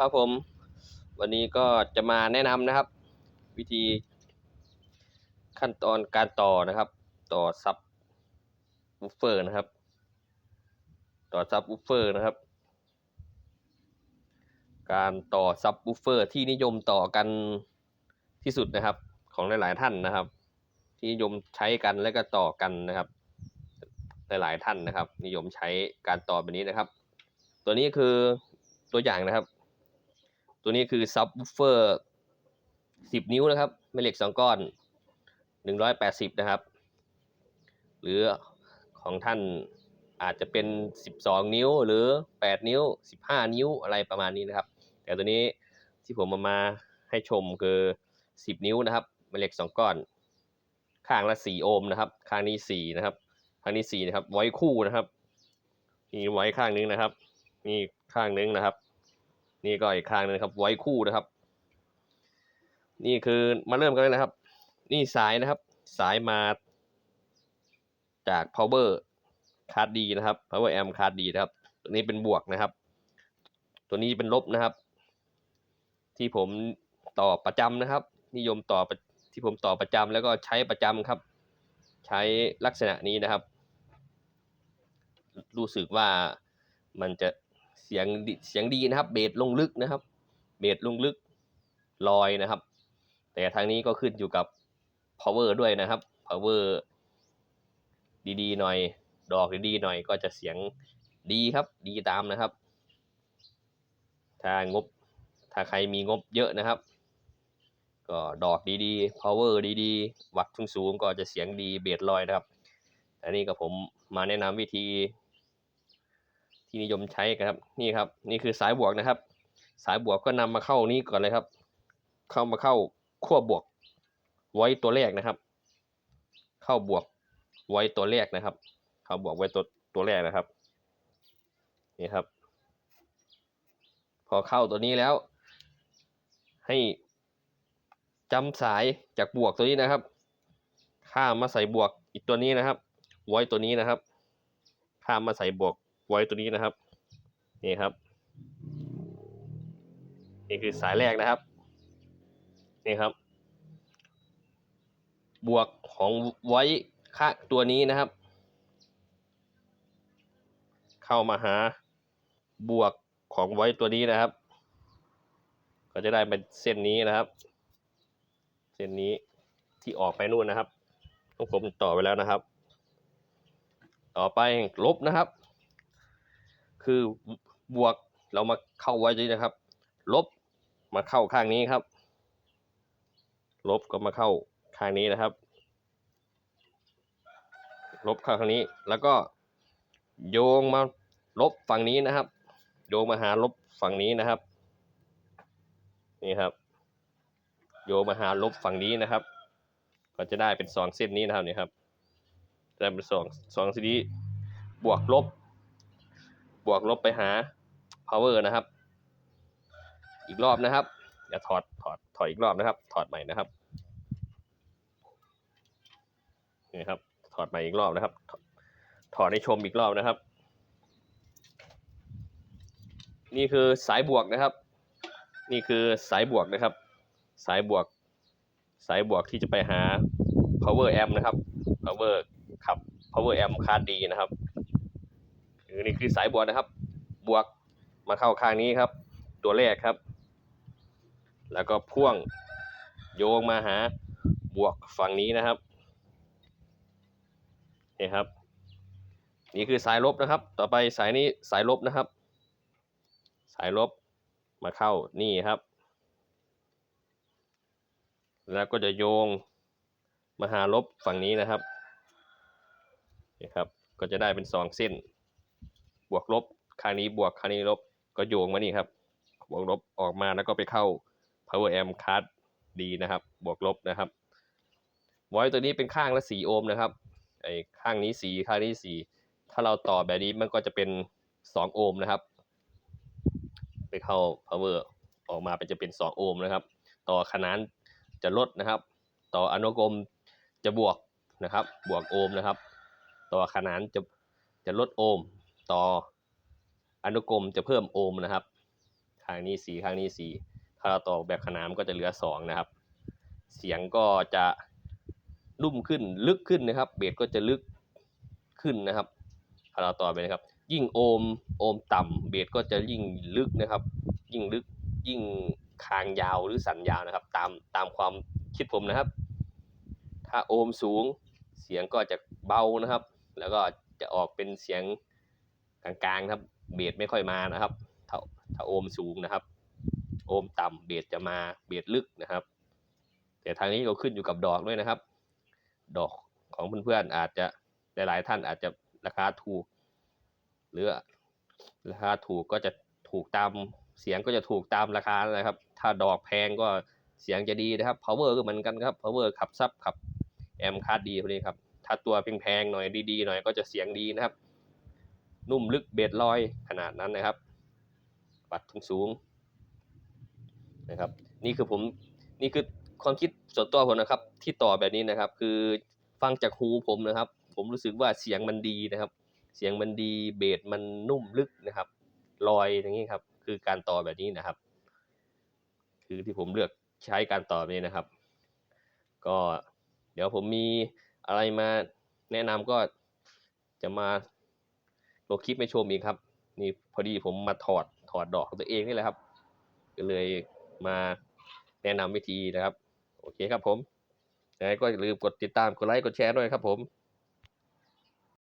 ครับผม วันนี้ก็จะมาแนะนำนะครับ วิธีขั้นตอนการต่อนะครับ ต่อซับวูฟเฟอร์นะครับ ต่อซับวูฟเฟอร์นะครับ การต่อซับวูฟเฟอร์ที่นิยมต่อกันที่สุดนะครับ ของหลาย ๆ ท่านนะครับ ที่นิยมใช้กันและก็ต่อกันนะครับ หลาย ๆ ท่านนะครับ นิยมใช้การต่อแบบนี้นะครับ ตัวนี้คือตัวอย่างนะครับ ตัวนี้คือซับวูฟเฟอร์สิบนิ้วนะครับแม่เหล็กสองก้อนหนึ่งร้อยแปดสิบนะครับ หรือของท่านอาจจะเป็นสิบสองนิ้วหรือแปดนิ้วสิบห้านิ้วอะไรประมาณนี้นะครับ แต่ตัวนี้ที่ผมเอามาให้ชมคือสิบนิ้วนะครับแม่เหล็กสองก้อน ข้างละสี่โอห์มนะครับ ข้างนี้สี่นะครับ ข้างนี้สี่นะครับ ไว้คู่นะครับนี่ไว้ข้างนึงนะครับนี่ข้างนึงนะครับ นี่ก็อีกข้งนึงครับ ไว้คู่นะครับ นี่คือมาเริ่มกันเลยนะครับ นี่สายนะครับ สายมาจาก power card D นะครับ power amp card D นะครับ ตัวนี้เป็นบวกนะครับ ตัวนี้เป็นลบนะครับ ที่ผมต่อประจำนะครับ นิยมต่อที่ผมต่อประจำแล้วก็ใช้ประจำครับ ใช้ลักษณะนี้นะครับ รู้สึกว่ามันจะ เสียงดีเสียงดีนะครับ เบสลงลึกนะครับ เบสลงลึกลอยนะครับ แต่ทางนี้ก็ขึ้นอยู่กับ power ด้วยนะครับ power ดีๆหน่อย ดอกดีๆหน่อยก็จะเสียงดีครับดีตามนะครับ ถ้างบ ถ้าใครมีงบเยอะนะครับ ก็ดอกดีๆ power ดีๆ วัดสูงๆก็จะเสียงดีเบสลอยนะครับ อันนี้ก็ผมมาแนะนำวิธี ที่นิยมใช้กันครับ นี่ครับ นี่คือสายบวกนะครับ สายบวกก็นำมาเข้านี้ก่อนเลยครับ เข้ามาเข้าขั้วบวก ไว้ตัวแรกนะครับ เข้าบวกไว้ตัวแรกนะครับ เข้าบวกไว้ตัวตัวแรกนะครับ นี่ครับ พอเข้าตัวนี้แล้ว ให้จำสายจากบวกตัวนี้นะครับ ข้ามมาใส่บวกอีกตัวนี้นะครับ ไว้ตัวนี้นะครับ ข้ามมาใส่บวก ไว้ตัวนี้นะครับ นี่ครับ นี่คือสายแรกนะครับ นี่ครับ บวกของไว้ค่าตัวนี้นะครับ เข้ามาหาบวกของไว้ตัวนี้นะครับ ก็จะได้เป็นเส้นนี้นะครับ เส้นนี้ที่ออกไปนู่นนะครับต้องผมต่อไปแล้วนะครับ ต่อไปลบนะครับ คือบวกเรามาเข้าไว้ตรงนี้นะครับ ลบมาเข้าข้างนี้ครับ ลบก็มาเข้าข้างนี้นะครับ ลบเข้าข้างนี้แล้วก็โยงมาลบฝั่งนี้นะครับ โยงมาหาลบฝั่งนี้นะครับ นี่ครับ โยงมาหาลบฝั่งนี้นะครับ ก็จะได้เป็นสองเส้นนี้นะครับนี่ครับจะได้เป็นสองสองเส้นนี้บวกลบ บวกลบไปหา power นะครับ อีกรอบนะครับอย่าถอดถอดถอดอีกรอบนะครับ ถอดใหม่นะครับนี่ครับ ถอดใหม่อีกรอบนะครับถถอดให้ชมอีกรอบนะครับ นี่คือสายบวกนะครับ นี่คือสายบวกนะครับ สายบวก สายบวกที่จะไปหา power amp นะครับ power ขับ power amp คาร์ดดีนะครับ คือนี่คือสายบวกนะครับ บวกมาเข้าข้างนี้ครับ ตัวแรกครับ แล้วก็พ่วงโยงมาหาบวกฝั่งนี้นะครับนี่ครับ นี่คือสายลบนะครับ ต่อไปสายนี้สายลบนะครับ สายลบมาเข้านี่ครับ แล้วก็จะโยงมาหาลบฝั่งนี้นะครับนี่ครับ ก็จะได้เป็นสองเส้น บวกลบข้างนี้บวกข้างนี้ลบก็โยงมานี่ครับบวกลบออกมาแล้วก็ไปเข้า power amp card ดีนะครับ บวกลบนะครับไว้ตัวนี้เป็นข้างละ4โอห์มนะครับไอ้ข้างนี้4ข้างนี้4ถ้าเราต่อแบบนี้มันก็จะเป็น2โอห์มนะครับ ไปเข้า power ออกมาเป็นจะเป็น2โอห์มนะครับ ต่อขนานจะลดนะครับ ต่ออนุกรมจะบวกนะครับ บวกโอห์มนะครับ ต่อขนานจะจะลดโอห์ม ต่ออนุกรมจะเพิ่มโอห์มนะครับทข้างนี้สี่ข้างนี้สี่ถ้าเราต่อแบบขนานก็จะเหลือสองนะครับ เสียงก็จะนุ่มขึ้นลึกขึ้นนะครับ เบสก็จะลึกขึ้นนะครับถ้าเราต่อไปนะครับ ยิ่งโอห์มโอห์มต่ำเบสก็จะยิ่งลึกนะครับ ยิ่งลึกยิ่งคางยาวหรือสันยาวนะครับ ตามตามความคิดผมนะครับ ถ้าโอห์มสูงเสียงก็จะเบานะครับ แล้วก็จะออกเป็นเสียง กลางๆครับ เบสไม่ค่อยมานะครับ ถ้าถ้าโอมสูงนะครับ โอมต่ำเบสจะมาเบสลึกนะครับ แต่ทางนี้ก็ขึ้นอยู่กับดอกด้วยนะครับ ดอกของเพื่อนๆอาจจะหลายๆท่านอาจจะราคาถูก หรือราคาถูกก็จะถูกตามเสียงก็จะถูกตามราคานะครับ ถ้าดอกแพงก็เสียงจะดีนะครับ power ก็เหมือนกันครับ power ขับซับขับแอมคาดดีพวกนี้ครับ ถ้าตัวแพงๆหน่อยดีๆหน่อยก็จะเสียงดีนะครับ นุ่มลึกเบสลอยขนาดนั้นนะครับ ปัดสูงๆนะครับ นี่คือผมนี่คือความคิดส่วนตัวผมนะครับ ที่ต่อแบบนี้นะครับ คือฟังจากหูผมนะครับ ผมรู้สึกว่าเสียงมันดีนะครับ เสียงมันดีเบสมันนุ่มลึกนะครับลอยอย่างนี้ครับ คือการต่อแบบนี้นะครับ คือที่ผมเลือกใช้การต่อแบบนี้นะครับ ก็เดี๋ยวผมมีอะไรมาแนะนำก็จะมา ลงคลิปไม่ชมอีกครับ นี่พอดีผมมาถอดถอดดอกของตัวเองนี่แหละครับก็เลยมาแนะนำวิธีนะครับ โอเคครับผมยังไงก็อย่าลืมกดติดตามกดไลค์กดแชร์ด้วยครับผม